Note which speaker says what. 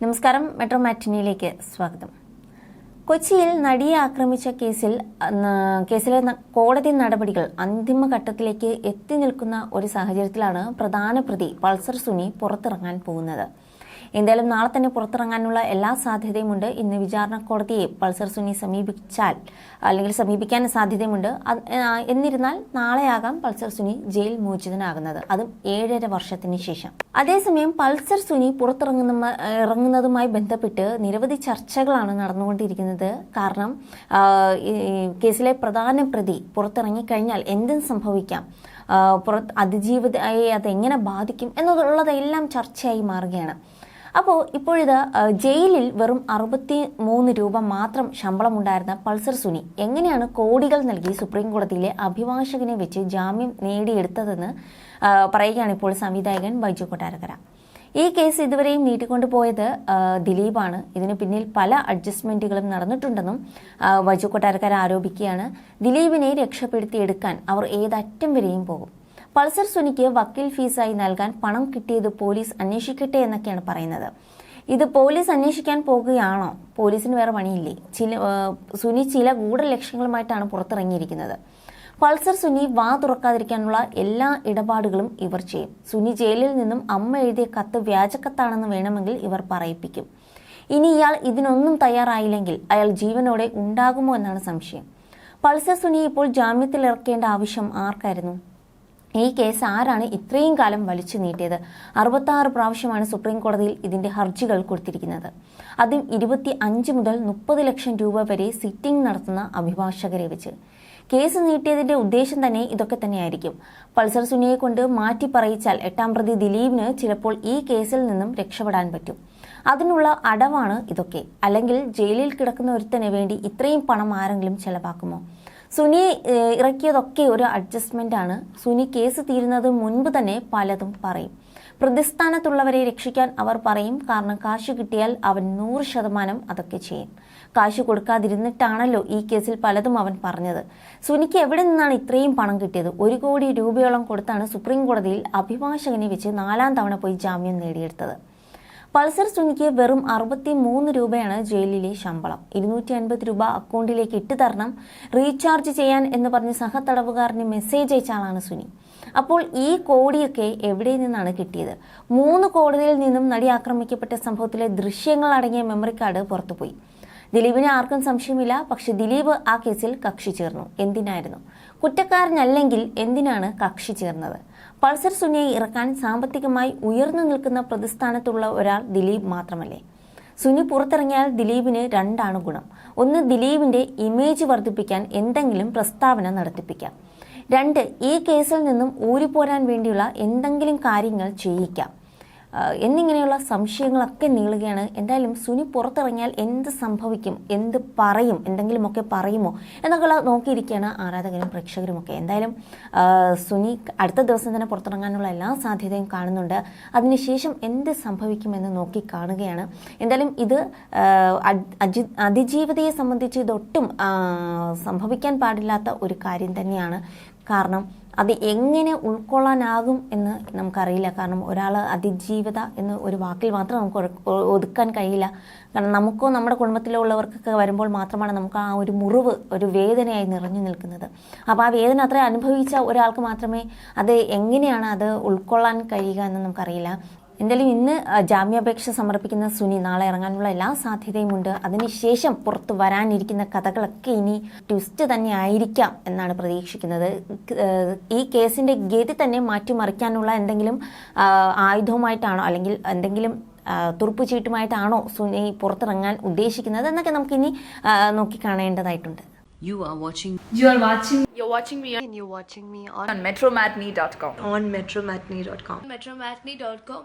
Speaker 1: നമസ്കാരം മെട്രോ മാറ്റിനിയിലേക്ക് സ്വാഗതം. കൊച്ചിയിൽ നടിയെ ആക്രമിച്ച കേസിൽ കേസിലെ കോടതി നടപടികൾ അന്തിമഘട്ടത്തിലേക്ക് എത്തി നിൽക്കുന്ന ഒരു സാഹചര്യത്തിലാണ് പ്രധാന പ്രതി പൾസർ സുനി പുറത്തിറങ്ങാൻ പോകുന്നത്. എന്തായാലും നാളെ തന്നെ പുറത്തിറങ്ങാനുള്ള എല്ലാ സാധ്യതയുമുണ്ട്. ഇന്ന് വിചാരണ കോടതിയെ പൾസർ സുനി സമീപിച്ചാൽ അല്ലെങ്കിൽ സമീപിക്കാൻ സാധ്യതയുമുണ്ട്. എന്നിരുന്നാൽ നാളെയാകാം പൾസർ സുനി ജയിൽ മോചിതനാകുന്നത്. അതും ഏഴര വർഷത്തിന് ശേഷം. അതേസമയം പൾസർ സുനി പുറത്തിറങ്ങുന്ന ഇറങ്ങുന്നതുമായി ബന്ധപ്പെട്ട് നിരവധി ചർച്ചകളാണ് നടന്നുകൊണ്ടിരിക്കുന്നത്. കാരണം കേസിലെ പ്രധാന പ്രതി പുറത്തിറങ്ങിക്കഴിഞ്ഞാൽ എന്തും സംഭവിക്കാം. പുറ അതിജീവിതയെ അതെങ്ങനെ ബാധിക്കും എന്നുള്ളതെല്ലാം ചർച്ചയായി മാറുകയാണ്. അപ്പോൾ ഇപ്പോഴിത് ജയിലിൽ വെറും അറുപത്തി മൂന്ന് രൂപ മാത്രം ശമ്പളം ഉണ്ടായിരുന്ന പൾസർ സുനി എങ്ങനെയാണ് കോടികൾ നൽകി സുപ്രീം കോടതിയിലെ അഭിഭാഷകനെ വെച്ച് ജാമ്യം നേടിയെടുത്തതെന്ന് പറയുകയാണ് ഇപ്പോൾ സംവിധായകൻ ബൈജു കൊട്ടാരക്കര. ഈ കേസ് ഇതുവരെയും നീട്ടിക്കൊണ്ടു പോയത് ദിലീപാണ്. ഇതിന് പിന്നിൽ പല അഡ്ജസ്റ്റ്മെന്റുകളും നടന്നിട്ടുണ്ടെന്നും വജു കൊട്ടാരക്കാർ ആരോപിക്കുകയാണ്. ദിലീപിനെ രക്ഷപ്പെടുത്തിയെടുക്കാൻ അവർ ഏതറ്റം വരെയും പോകും. പൾസർ സുനിക്ക് വക്കീൽ ഫീസായി നൽകാൻ പണം കിട്ടിയത് പോലീസ് അന്വേഷിക്കട്ടെ എന്നൊക്കെയാണ് പറയുന്നത്. ഇത് പോലീസ് അന്വേഷിക്കാൻ പോകുകയാണോ? പോലീസിന് വേറെ പണിയില്ലേ? ചില സുനി ചില ഗൂഢലക്ഷ്യങ്ങളുമായിട്ടാണ് പുറത്തിറങ്ങിയിരിക്കുന്നത്. പൾസർ സുനി വാ തുറക്കാതിരിക്കാനുള്ള എല്ലാ ഇടപാടുകളും ഇവർ ചെയ്യും. സുനി ജയിലിൽ നിന്നും അമ്മ എഴുതിയ കത്ത് വ്യാജക്കത്താണെന്ന് വേണമെങ്കിൽ ഇവർ പറയിപ്പിക്കും. ഇനി ഇയാൾ ഇതിനൊന്നും തയ്യാറായില്ലെങ്കിൽ അയാൾ ജീവനോടെ ഉണ്ടാകുമോ എന്നാണ് സംശയം. പൾസർ സുനി ഇപ്പോൾ ജാമ്യത്തിൽ ഇറക്കേണ്ട ആവശ്യം ആർക്കായിരുന്നു? ഈ കേസ് ആരാണ് ഇത്രയും കാലം വലിച്ചു നീട്ടിയത്? അറുപത്തി പ്രാവശ്യമാണ് സുപ്രീം കോടതിയിൽ ഇതിന്റെ ഹർജികൾ കൊടുത്തിരിക്കുന്നത്. അതും ഇരുപത്തി അഞ്ച് മുതൽ മുപ്പത് ലക്ഷം രൂപ വരെ സിറ്റിംഗ് നടത്തുന്ന അഭിഭാഷകരെ വെച്ച്. കേസ് നീട്ടിയതിന്റെ ഉദ്ദേശം തന്നെ ഇതൊക്കെ തന്നെയായിരിക്കും. പൾസർ സുനിയെ കൊണ്ട് മാറ്റി പറയിച്ചാൽ എട്ടാം പ്രതി ദിലീപിന് ചിലപ്പോൾ ഈ കേസിൽ നിന്നും രക്ഷപ്പെടാൻ പറ്റും. അതിനുള്ള അടവാണ് ഇതൊക്കെ. അല്ലെങ്കിൽ ജയിലിൽ കിടക്കുന്ന ഒരുത്തന് വേണ്ടി ഇത്രയും പണം ആരെങ്കിലും ചെലവാക്കുമോ? സുനി ഇറക്കിയതൊക്കെ ഒരു അഡ്ജസ്റ്റ്മെന്റ് ആണ്. സുനി കേസ് തീരുന്നത് മുൻപ് തന്നെ പലതും പറയും. പ്രതിസ്ഥാനത്തുള്ളവരെ രക്ഷിക്കാൻ അവർ പറയും. കാരണം കാശ് കിട്ടിയാൽ അവൻ നൂറ് ശതമാനം അതൊക്കെ ചെയ്യും. കാശ് കൊടുക്കാതിരുന്നിട്ടാണല്ലോ ഈ കേസിൽ പലതും അവൻ പറഞ്ഞത്. സുനിക്ക് എവിടെ നിന്നാണ് ഇത്രയും പണം കിട്ടിയത്? ഒരു കോടി രൂപയോളം കൊടുത്താണ് സുപ്രീം കോടതിയിൽ അഭിഭാഷകനെ വെച്ച് നാലാം തവണ പോയി ജാമ്യം നേടിയെടുത്തത്. പൾസർ സുനിക്ക് വെറും അറുപത്തി മൂന്ന് രൂപയാണ് ജയിലിലെ ശമ്പളം. ഇരുന്നൂറ്റി അൻപത് രൂപ അക്കൗണ്ടിലേക്ക് ഇട്ടു തരണം റീചാർജ് ചെയ്യാൻ എന്ന് പറഞ്ഞ് സഹതടവുകാരന് മെസ്സേജ് അയച്ച ആളാണ് സുനി. അപ്പോൾ ഈ കോടിയൊക്കെ എവിടെ നിന്നാണ് കിട്ടിയത്? മൂന്ന് കോടതിയിൽ നിന്നും നടി ആക്രമിക്കപ്പെട്ട സംഭവത്തിലെ ദൃശ്യങ്ങൾ അടങ്ങിയ മെമ്മറി കാർഡ് പുറത്തുപോയി. ദിലീപിനെ ആർക്കും സംശയമില്ല പക്ഷെ ദിലീപ് ആ കേസിൽ കക്ഷി ചേർന്നു. എന്തിനായിരുന്നു? കുറ്റക്കാരനല്ലെങ്കിൽ എന്തിനാണ് കക്ഷി ചേർന്നത്? പൾസർ സുനിയെ ഇറക്കാൻ സാമ്പത്തികമായി ഉയർന്നു നിൽക്കുന്ന പ്രതിസ്ഥാനത്തുള്ള ഒരാൾ ദിലീപ് മാത്രമല്ലേ? സുനി പുറത്തിറങ്ങിയാൽ ദിലീപിന് രണ്ടാണ് ഗുണം. ഒന്ന് ദിലീപിന്റെ ഇമേജ് വർദ്ധിപ്പിക്കാൻ എന്തെങ്കിലും പ്രസ്താവന നടത്തിപ്പിക്കാം. രണ്ട് ഈ കേസിൽ നിന്നും ഊരിപ്പോരാൻ വേണ്ടിയുള്ള എന്തെങ്കിലും കാര്യങ്ങൾ ചെയ്യിക്കാം. എന്നിങ്ങനെയുള്ള സംശയങ്ങളൊക്കെ നീളുകയാണ്. എന്തായാലും സുനി പുറത്തിറങ്ങിയാൽ എന്ത് സംഭവിക്കും? എന്ത് പറയും? എന്തെങ്കിലുമൊക്കെ പറയുമോ? എന്നൊക്കെ നോക്കിയിരിക്കുകയാണ് ആരാധകരും പ്രേക്ഷകരുമൊക്കെ എന്തായാലും സുനി അടുത്ത ദിവസം തന്നെ പുറത്തിറങ്ങാനുള്ള എല്ലാ സാധ്യതയും കാണുന്നുണ്ട്. അതിനുശേഷം എന്ത് സംഭവിക്കുമെന്ന് നോക്കി കാണുകയാണ്. എന്തായാലും ഇത് അജി- അതിജീവിതയെ സംബന്ധിച്ച് ഇതൊട്ടും സംഭവിക്കാൻ പാടില്ലാത്ത ഒരു കാര്യം തന്നെയാണ്. കാരണം അത് എങ്ങനെ ഉൾക്കൊള്ളാനാകും എന്ന് നമുക്കറിയില്ല. കാരണം ഒരാൾ അതിജീവിത എന്ന് ഒരു വാക്കിൽ മാത്രം നമുക്ക് ഒതുക്കാൻ കഴിയില്ല. കാരണം നമുക്കോ നമ്മുടെ കുടുംബത്തിലുള്ളവർക്കൊക്കെ വരുമ്പോൾ മാത്രമാണ് നമുക്ക് ആ ഒരു മുറിവ് ഒരു വേദനയായി നിറഞ്ഞു നിൽക്കുന്നത്. അപ്പോൾ ആ വേദന അത്ര അനുഭവിച്ച ഒരാൾക്ക് മാത്രമേ അത് എങ്ങനെയാണ് അത് ഉൾക്കൊള്ളാൻ കഴിയുക എന്ന് നമുക്കറിയില്ല. എന്തായാലും ഇന്ന് ജാമ്യാപേക്ഷ സമർപ്പിക്കുന്ന സുനി നാളെ ഇറങ്ങാനുള്ള എല്ലാ സാധ്യതയും ഉണ്ട് അതിനുശേഷം പുറത്തു വരാനിരിക്കുന്ന കഥകളൊക്കെ ഇനി ട്വിസ്റ്റ് തന്നെ ആയിരിക്കാം എന്നാണ് പ്രതീക്ഷിക്കുന്നത് ഈ കേസിന്റെ ഗതി തന്നെ മാറ്റിമറിക്കാനുള്ള എന്തെങ്കിലും ആയുധവുമായിട്ടാണോ അല്ലെങ്കിൽ എന്തെങ്കിലും തുറുപ്പുചീട്ടുമായിട്ടാണോ സുനി പുറത്തിറങ്ങാൻ ഉദ്ദേശിക്കുന്നത് എന്നൊക്കെ നമുക്കിനി നോക്കി നോക്കിക്കാണേണ്ടതായിട്ടുണ്ട്
Speaker 2: You are watching
Speaker 3: You are watching
Speaker 4: You're watching me
Speaker 5: and you're watching me on,
Speaker 4: on metromatney.com.
Speaker 5: on metromatney.com.
Speaker 4: Metromatney.com.